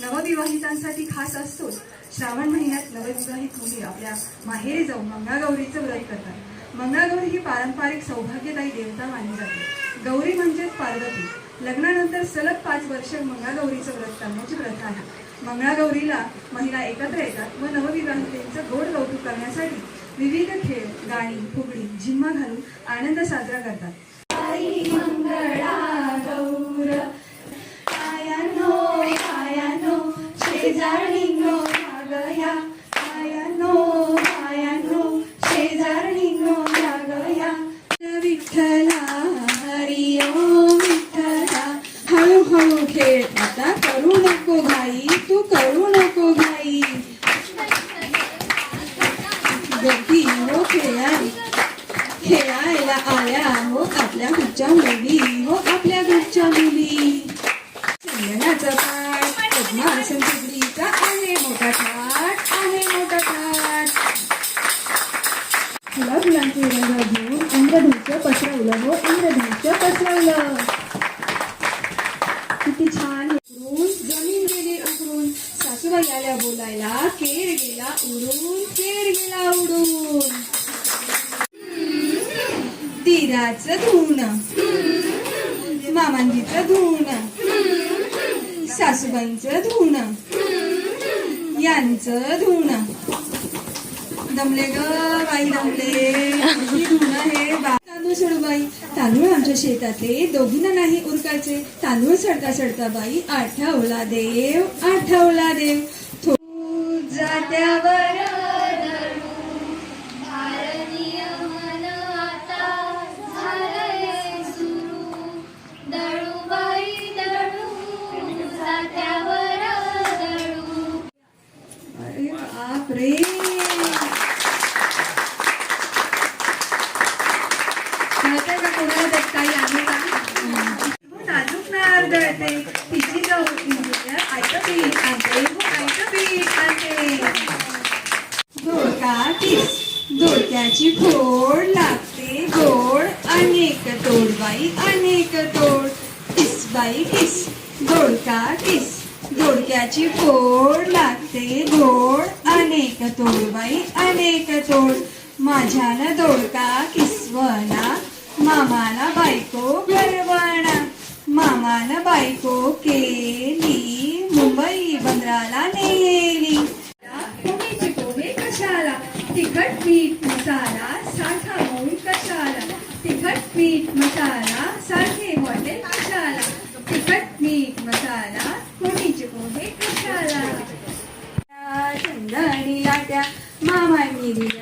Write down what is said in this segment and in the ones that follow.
नवविवाहितांसाठी खास असतोच. श्रावण महिन्यात नवविवाहित मुली आपल्या माहेरी जाऊन मंगळागौरीचं व्रत करतात. मंगळागौरी ही पारंपरिक सौभाग्यदायी देवता मानली जाते. गौरी म्हणजेच पार्वती. लग्नानंतर सलग पाच वर्ष मंगळागौरीचं व्रत करण्याची प्रथा आहे. मंगळागौरीला महिला एकत्र येतात व नवविवाहितेचं गोड कौतुक करण्यासाठी विविध खेळ गाणी फुगडी झिम्मा घालून आनंद साजरा करतात. आई आयानो आयानो विठ्ठला विठ्ठला. हळूहळू खेळ आता करू नको घाई तू करू नको घाई गती हो खेळाई खेळायला आल्या हो घरच्या मुली हो आपल्या घरच्या मुली. चंदनाचा पाठ पद्मासन तुकडीचा आहे मोठा थाट आहे मोठा थाट फुला फुलांचे रंग घेऊन इंद्रधनुष्य पसरवलं हो इंद्रधनुष्य पसरवलं. किती छान उकरून जमीन गेली उकरून सासूबाई आल्या बोलायला केर गेला उडून केर गेला उडून. दिराचं धुण. मामांजीचं धुन सासूबाईंचं धुन यांचं धुन दमले ग बाई दमले. किती हे बा- तांदूळ सोडू बाई. तांदूळ आमच्या शेतातले दोघींना नाही उरकायचे. तांदूळ सडता सडता बाई आठवला देव आठवला देव. कळतंय का कोणाला त्यात काही आहे का तिची जाऊ इंजुल्या आयतं पीठ आणते हो आणते दोडका किस दोडक्याची फोड लागते गोड अनेक तोडबाई अनेक तोड. किस बाई किस. दोडका किस. दोडक्याची फोड लागते गोड अनेक तोडबाई अनेक तोड. माझ्यानं दोडका किसवना मामाला बायको घरवणा मामाला बायको केली मुंबई बंदराला नेली पोहेचे पोहे कशाला? तिखट मीठ मसाला साठा मोल कशाला? तिखट मीठ मसाला सारखे हॉटेल कशाला? तिखट मीठ मसाला पोहेचे पोहे कशाला? चंदणी लाट्या मामांनी दिल्या.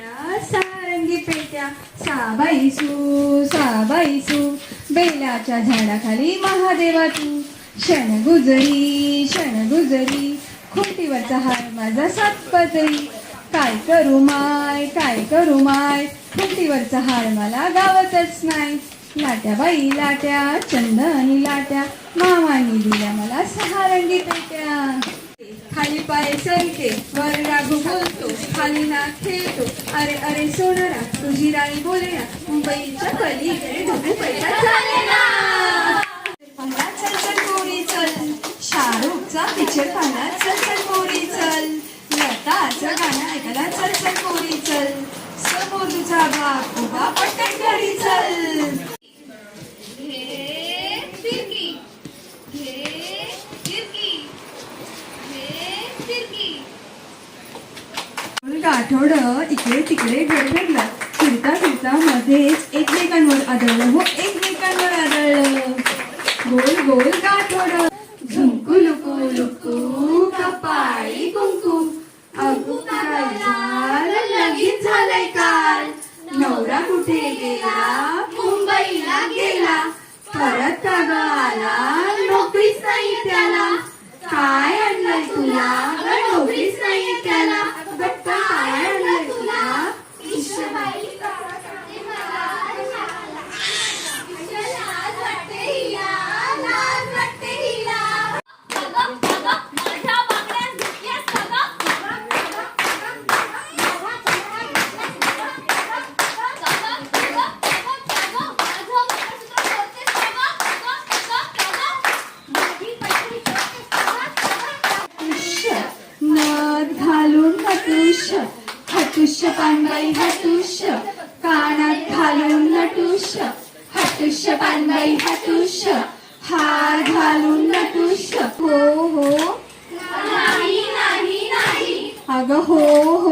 सारंगी साबाईसू साबाईसू. बेलाच्या झाडाखाली महादेवा तू क्षण गुजरी क्षण गुजरी. खुंटीवरचा हार माझा सातपदरी. काय करू माय काय करू माय? खुंटीवरचा हार मला गावतच नाही. लाट्या बाई लाट्या चंदनी लाट्या. मामानी दिल्या मला सहा रंगी पेट्या. खाली पाय सरके वर राघू खाली ना खेळतो अरे अरे सोनारा तुझी राणी बोले ना मुंबईच्या पलीकडे ढोकू पैसा चाले ना. पाहला चल चल पोरी चल. शाहरुखचा पिक्चर पाहला चल चल पोरी चल. लताचं गाणं ऐकायला चल चल पोरी चल. समोर तुझा बाप उभा पटकन घरी चल. घे फिरकी घे फिरकी घे फिरकी. आठवड इकडे तिकडे गडगडला फिरता फिरता मध्येच एकमेकांवर आदळलं. हो एकमेकांवर आदळलं. गोल गोल गाठोड. झुंकू लुकू लुकू कपाळी कुंकू. अगू झालं लगीन झालंय काल. नवरा कुठे गेला? मुंबईला गेला. परत का आला नोकरीच नाही त्याला. काय आणलंय तुला ग नोकरीच नाही त्याला गप्प काय आणलंय तुला ईश्वराई लाज वाटते हिला लाज वाटते हिला अगं अगं माझ्या बांगड्या घेतल्यास का गं? हटुष्य पानबाई हटुष्य कानात घालून नटुष्य हटुष्य पानबाई हटुष्य हार घालून नटुष्य हो हो. नाही नाही नाही. अगं हो हो.